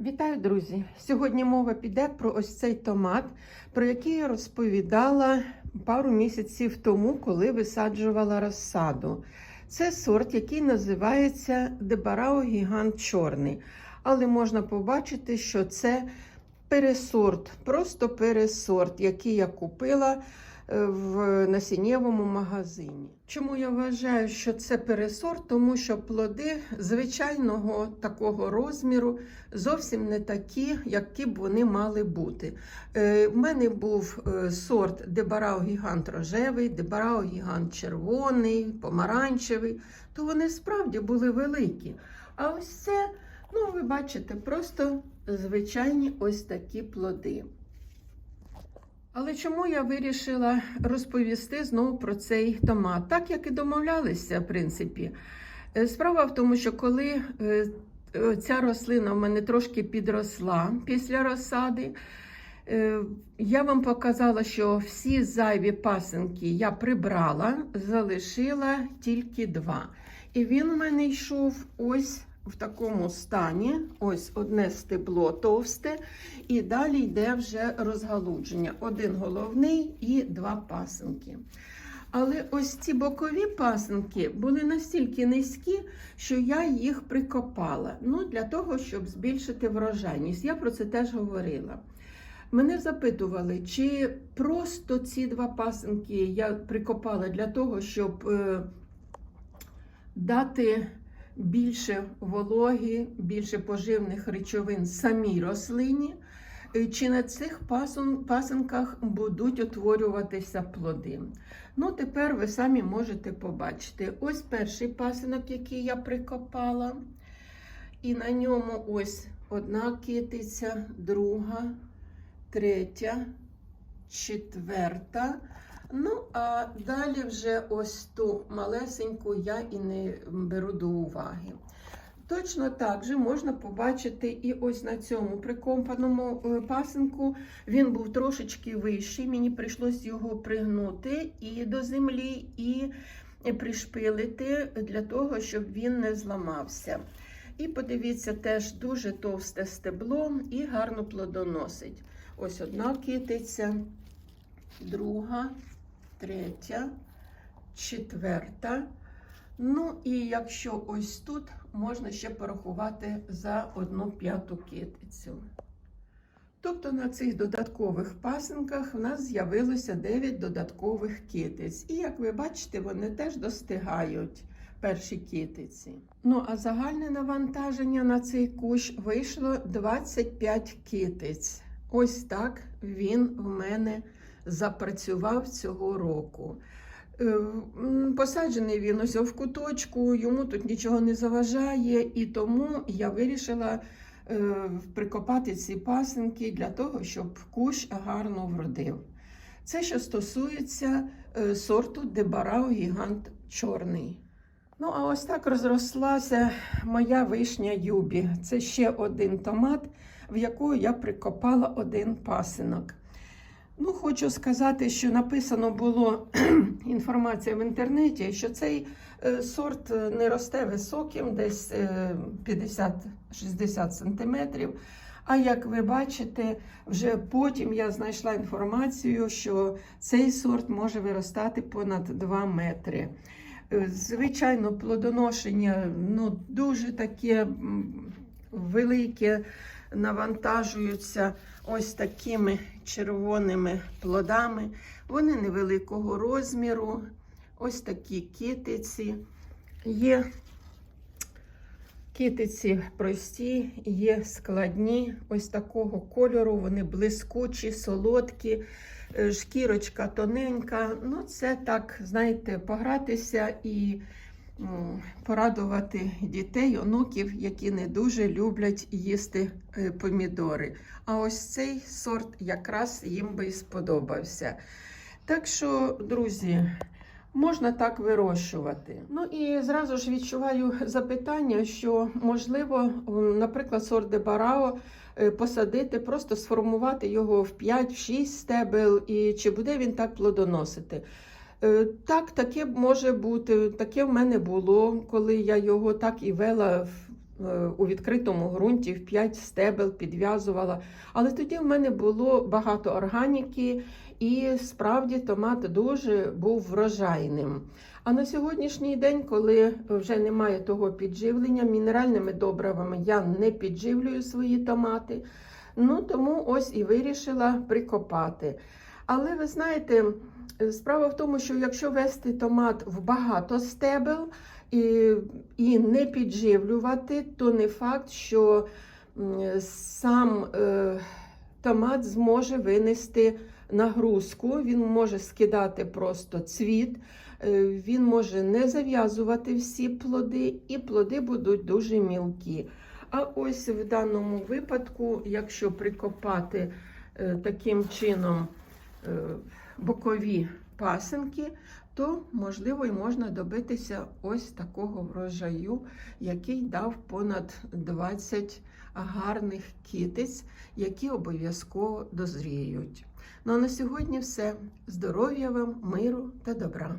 Вітаю, друзі! Сьогодні мова піде про ось цей томат, про який я розповідала пару місяців тому, коли висаджувала розсаду. Це сорт, який називається Дебарао Гігант Чорний. Але можна побачити, що це пересорт, просто пересорт, який я купила в насіннєвому магазині. Чому я вважаю, що це пересорт? Тому що плоди звичайного такого розміру зовсім не такі, які б вони мали бути. Е, в мене був е, сорт Дебарао Гігант рожевий, Дебарао Гігант червоний, помаранчевий, то вони справді були великі. А ось це, ну ви бачите, просто звичайні ось такі плоди. Але чому я вирішила розповісти знову про цей томат? Так як і домовлялися, в принципі. Е, Справа в тому, що коли е, е, ця рослина в мене трошки підросла після розсади, я вам показала, що всі зайві пасинки я прибрала, залишила тільки два. І він у мене йшов ось в такому стані. Ось одне стебло товсте, і далі йде вже розгалудження. Один головний і два пасинки. Але ось ці бокові пасинки були настільки низькі, що я їх прикопала. Ну, для того, щоб збільшити врожайність. Я про це теж говорила. Мене запитували, чи просто ці два пасинки я прикопала для того, щоб е, дати більше вологи, більше поживних речовин самій рослині, е, чи на цих пасинках будуть утворюватися плоди. Ну, тепер ви самі можете побачити. Ось перший пасинок, який я прикопала, і на ньому ось одна китиця, друга, третя, четверта. Ну, а далі вже ось ту малесеньку я і не беру до уваги. Точно так же можна побачити і ось на цьому прикопаному е, пасинку. Він був трошечки вищий, мені прийшлось його пригнути і до землі, і пришпилити для того, щоб він не зламався. І подивіться, теж дуже товсте стебло і гарно плодоносить. Ось одна китиця, друга, третя, четверта. Ну і якщо ось тут можна ще порахувати за одну п'яту китицю. Тобто на цих додаткових пасинках в нас з'явилося 9 додаткових китиць. І як ви бачите, вони теж достигають перші китиці. Ну а загальне навантаження на цей кущ вийшло 25 китиць. Ось так він в мене запрацював цього року. Е, Посаджений він ось в куточку, йому тут нічого не заважає, і тому я вирішила е, прикопати ці пасинки для того, щоб кущ гарно вродив. Це що стосується е, сорту Дебарао Гігант Чорний. Ну, а ось так розрослася моя вишня Юбі. Це ще один томат, в яку я прикопала один пасинок. Ну, хочу сказати, що написано було інформація в інтернеті, що цей е, сорт е, не росте високим, десь е, 50-60 сантиметрів. А як ви бачите, вже потім я знайшла інформацію, що цей сорт може виростати понад 2 метри. Е, Звичайно, плодоношення ну, дуже таке велике, навантажуються ось такими червоними плодами. Вони невеликого розміру, ось такі китиці. Є китиці прості, є складні, ось такого кольору, вони блискучі, солодкі, е, шкірочка тоненька. Ну, це так, знаєте, погратися і порадувати дітей, онуків, які не дуже люблять їсти е, помідори. А ось цей сорт якраз їм би і сподобався. Так що, друзі, можна так вирощувати. Ну і зразу ж відчуваю запитання, що можливо, наприклад, сорт Дебарао е, посадити, просто сформувати його в 5-6 стебел, і чи буде він так плодоносити. Е, Так, таке може бути. Таке в мене було, коли я його так і вела е, у відкритому ґрунті в 5 стебел підв'язувала. Але тоді в мене було багато органіки, і справді томат дуже був врожайним. А на сьогоднішній день, коли вже немає того підживлення, мінеральними добривами я не підживлюю свої томати. Ну тому ось і вирішила прикопати. Але ви знаєте, справа в тому, що якщо вести томат в багато стебел і, і не підживлювати, то не факт, що сам е, томат зможе винести нагрузку, він може скидати просто цвіт, е, він може не зав'язувати всі плоди, і плоди будуть дуже мілкі. А ось в даному випадку, якщо прикопати е, таким чином бокові пасинки, то можливо і можна добитися ось такого врожаю, який дав понад 20 гарних кітиць, які обов'язково дозріють. Ну а на сьогодні все. Здоров'я вам, миру та добра!